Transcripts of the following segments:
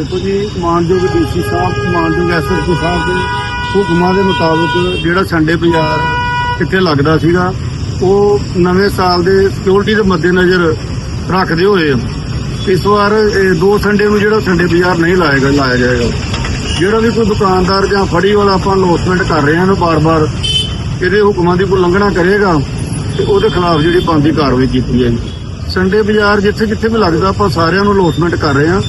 ਦੇਖੋ ਜੀ, ਮਾਨਯੋਗ ਡੀਸੀ ਸਾਹਿਬ, ਮਾਨਯੋਗ ਐਸਐਸਪੀ ਸਾਹਿਬ ਦੇ ਹੁਕਮਾਂ ਦੇ ਮੁਤਾਬਕ ਜਿਹੜਾ ਸੰਡੇ ਬਾਜ਼ਾਰ ਇੱਥੇ ਲੱਗਦਾ ਸੀਗਾ, ਉਹ ਨਵੇਂ ਸਾਲ ਦੇ ਸਿਕਿਉਰਿਟੀ ਦੇ ਮੱਦੇਨਜ਼ਰ ਰੱਖਦੇ ਹੋਏ ਇਸ ਵਾਰ ਦੋ ਸੰਡੇ ਨੂੰ ਜਿਹੜਾ ਸੰਡੇ ਬਾਜ਼ਾਰ ਨਹੀਂ ਲਾਏਗਾ ਲਾਇਆ ਜਾਏਗਾ ਜਿਹੜਾ ਵੀ ਕੋਈ ਦੁਕਾਨਦਾਰ ਜਾਂ ਫੜੀ ਵਾਲਾ ਆਪਾਂ ਅਨਾਉਂਸਮੈਂਟ ਕਰ ਰਹੇ ਹਾਂ ਨਾ ਬਾਰ-ਬਾਰ ਇਹਦੇ ਹੁਕਮਾਂ ਦੀ ਕੋਈ ਉਲੰਘਣਾ ਕਰੇਗਾ ਤੇ ਉਹਦੇ ਖਿਲਾਫ ਜਿਹੜੀ ਬਣਦੀ ਕਾਰਵਾਈ ਕੀਤੀ ਜਾਏਗੀ। ਸੰਡੇ ਬਾਜ਼ਾਰ ਜਿੱਥੇ ਜਿੱਥੇ ਵੀ ਲੱਗਦਾ, ਆਪਾਂ ਸਾਰਿਆਂ ਨੂੰ ਅਨਾਉਂਸਮੈਂਟ ਕਰ ਰਹੇ ਹਾਂ।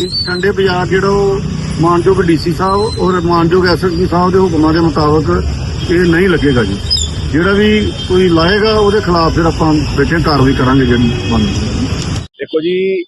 ਕਿ ਬਾਜ਼ਾਰ ਜਿਹੜਾ ਉਹ ਮਾਨਯੋਗ ਡੀਸੀ ਸਾਹਿਬ ਔਰ ਮਾਨਯੋਗ ਐਸਐਸਪੀ ਸਾਹਿਬ ਦੇ ਹੁਕਮਾਂ ਦੇ ਮੁਤਾਬਕ ਇਹ ਨਹੀਂ ਲੱਗੇਗਾ ਜੀ। ਜਿਹੜਾ ਵੀ ਕੋਈ ਲਾਏਗਾ ਉਹਦੇ ਖਿਲਾਫ ਫਿਰ ਆਪਾਂ ਬੈਠੇ ਕਾਰਵਾਈ ਕਰਾਂਗੇ ਜਿਹੜੀ ਬਣਦੀ ਦੇਖੋ ਜੀ,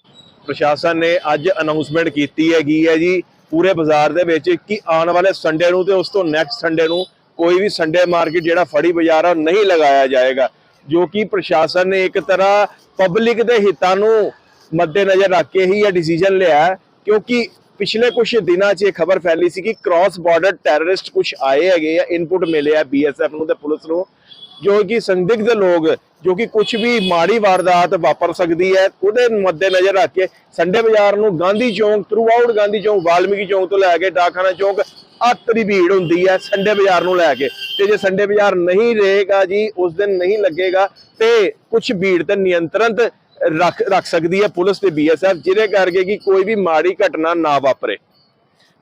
ਪ੍ਰਸ਼ਾਸਨ ਨੇ ਅੱਜ ਅਨਾਉਂਸਮੈਂਟ ਕੀਤੀ ਹੈਗੀ ਹੈ ਜੀ ਪੂਰੇ ਬਾਜ਼ਾਰ ਦੇ ਵਿੱਚ ਕਿ ਆਉਣ ਵਾਲੇ ਸੰਡੇ ਨੂੰ ਤੇ ਉਸ ਤੋਂ ਨੈਕਸਟ ਸੰਡੇ ਨੂੰ ਕੋਈ ਵੀ ਸੰਡੇ ਮਾਰਕੀਟ ਜਿਹੜਾ ਫੜੀ ਬਾਜ਼ਾਰ ਆ ਨਹੀਂ ਲਗਾਇਆ ਜਾਏਗਾ। ਜੋ ਕਿ ਪ੍ਰਸ਼ਾਸਨ ਨੇ ਇੱਕ ਤਰ੍ਹਾਂ ਪਬਲਿਕ ਦੇ ਹਿੱਤਾਂ ਨੂੰ ਮੱਦੇਨਜ਼ਰ ਰੱਖ ਕੇ ਹੀ ਇਹ ਡਿਸੀਜਨ ਲਿਆ ਕਿਉਂਕਿ ਪਿਛਲੇ ਕੁਝ ਦਿਨਾਂ 'ਚ ਇਹ ਖਬਰ ਫੈਲੀ ਸੀ ਕਿ ਕ੍ਰਾਸ ਬਾਰਡਰ ਟੈਰਰਿਸਟ ਕੁਝ ਆਏ ਹੈਗੇ ਆ ਇਨਪੁਟ ਮਿਲਿਆ ਬੀਐਸਐਫ ਨੂੰ ਤੇ ਪੁਲਿਸ ਨੂੰ, ਜੋ ਕਿ ਸੰਦਿਗਧ ਲੋਕ, ਜੋ ਕਿ ਕੁਝ ਵੀ ਮਾੜੀ ਵਾਰਦਾਤ ਵਾਪਰ ਸਕਦੀ ਹੈ, ਉਹਦੇ ਮੱਦੇ ਨਜ਼ਰ ਰੱਖ ਕੇ ਸੰਡੇ ਬਾਜ਼ਾਰ ਨੂੰ ਗਾਂਧੀ ਚੌਂਕ ਥਰੂ ਆਊਟ ਗਾਂਧੀ ਚੌਂਕ, ਵਾਲਮੀਕੀ ਚੌਂਕ ਤੋਂ ਲੈ ਕੇ ਡਾਕਖਾਨਾ ਚੌਂਕ, ਅੱਤ ਦੀ ਭੀੜ ਹੁੰਦੀ ਹੈ ਸੰਡੇ ਬਾਜ਼ਾਰ ਨੂੰ ਲੈ ਕੇ। ਤੇ ਜੇ ਸੰਡੇ ਬਾਜ਼ਾਰ ਨਹੀਂ ਰਹੇਗਾ ਜੀ, ਉਸ ਦਿਨ ਨਹੀਂ ਲੱਗੇਗਾ, ਤੇ ਕੁਝ ਭੀੜ ਤੇ ਨਿਯੰਤਰਣ ਰੱਖ ਰੱਖ ਸਕਦੀ ਹੈ ਪੁਲਿਸ ਤੇ ਬੀਐਸਐਫ ਜਿਹਦੇ ਕਰਕੇ ਕਿ ਕੋਈ ਵੀ ਮਾੜੀ ਘਟਨਾ ਨਾ ਵਾਪਰੇ।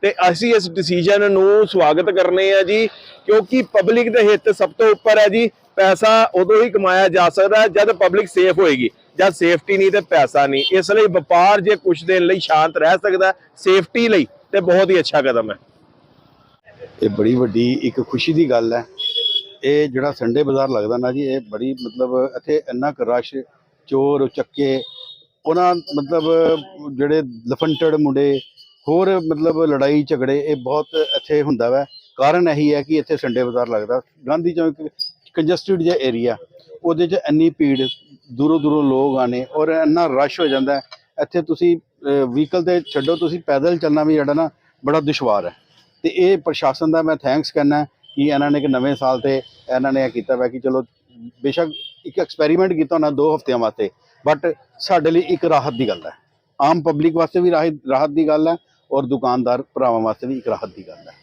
ਤੇ ਅਸੀਂ ਇਸ ਡਿਸੀਜਨ ਨੂੰ ਸਵਾਗਤ ਕਰਨੇ ਆ ਜੀ, ਕਿਉਂਕਿ ਪਬਲਿਕ ਦੇ ਹਿੱਤ ਸਭ ਤੋਂ ਉੱਪਰ ਹੈ ਜੀ, ਪੈਸਾ ਉਦੋਂ ਹੀ ਕਮਾਇਆ ਜਾ ਸਕਦਾ ਜਦ ਪਬਲਿਕ ਸੇਫ ਹੋਏਗੀ, ਜਦ ਸੇਫਟੀ ਨਹੀਂ ਤੇ ਪੈਸਾ ਨਹੀਂ। ਇਸ ਲਈ ਵਪਾਰ ਜੇ ਕੁਝ ਦਿਨ ਲਈ ਸ਼ਾਂਤ ਰਹਿ ਸਕਦਾ ਸੇਫਟੀ ਲਈ ਤੇ ਬਹੁਤ ਹੀ ਅੱਛਾ ਕਦਮ ਹੈ। ਇਹ ਬੜੀ ਵੱਡੀ ਇੱਕ ਖੁਸ਼ੀ ਦੀ ਗੱਲ ਹੈ। ਇਹ ਜਿਹੜਾ ਸੰਡੇ ਬਾਜ਼ਾਰ ਲੱਗਦਾ ਨਾ ਜੀ, ਇਹ ਬੜੀ ਮਤਲਬ ਇੱਥੇ ਇੰਨਾ ਕੁ ਰਸ਼ ਚੋਰ ਚੱਕੇ, ਉਹਨਾਂ ਮਤਲਬ ਜਿਹੜੇ ਲਫੰਟੜ ਮੁੰਡੇ, ਹੋਰ ਮਤਲਬ ਲੜਾਈ ਝਗੜੇ, ਇਹ ਬਹੁਤ ਇੱਥੇ ਹੁੰਦਾ ਵੈ। ਕਾਰਨ ਇਹੀ ਹੈ ਕਿ ਇੱਥੇ ਸੰਡੇ ਬਾਜ਼ਾਰ ਲੱਗਦਾ। ਗਾਂਧੀ ਚੌਂਕ ਕੰਜਸਟਡ ਜਿਹਾ ਏਰੀਆ ਉਹਦੇ 'ਚ ਇੰਨੀ ਭੀੜ, ਦੂਰੋਂ ਦੂਰੋਂ ਲੋਕ ਆਣੇ ਔਰ ਇੰਨਾ ਰਸ਼ ਹੋ ਜਾਂਦਾ ਇੱਥੇ ਤੁਸੀਂ ਵਹੀਕਲ ਤੇ ਛੱਡੋ, ਤੁਸੀਂ ਪੈਦਲ ਚੱਲਣਾ ਵੀ ਜਿਹੜਾ ਨਾ ਬੜਾ ਦੁਸ਼ਵਾਰ ਹੈ। ਤੇ ਇਹ ਪ੍ਰਸ਼ਾਸਨ ਦਾ ਮੈਂ ਥੈਂਕਸ ਕਰਨਾ ਕਿ ਇਹਨਾਂ ਨੇ ਕਿ ਨਵੇਂ ਸਾਲ ਤੇ ਇਹਨਾਂ ਨੇ ਇਹ ਕੀਤਾ ਵਾ ਕਿ ਚਲੋ, ਬੇਸ਼ੱਕ ਇੱਕ ਐਕਸਪੈਰੀਮੈਂਟ ਕੀਤਾ ਉਹਨਾਂ ਦੋ ਹਫ਼ਤਿਆਂ ਵਾਸਤੇ ਬਟ ਸਾਡੇ ਲਈ ਇੱਕ ਰਾਹਤ ਦੀ ਗੱਲ ਹੈ। ਆਮ ਪਬਲਿਕ ਵਾਸਤੇ ਵੀ ਰਾਹਤ ਰਾਹਤ ਦੀ ਗੱਲ ਹੈ ਔਰ ਦੁਕਾਨਦਾਰ ਭਰਾਵਾਂ ਵਾਸਤੇ ਵੀ ਇੱਕ ਰਾਹਤ ਦੀ ਗੱਲ ਹੈ।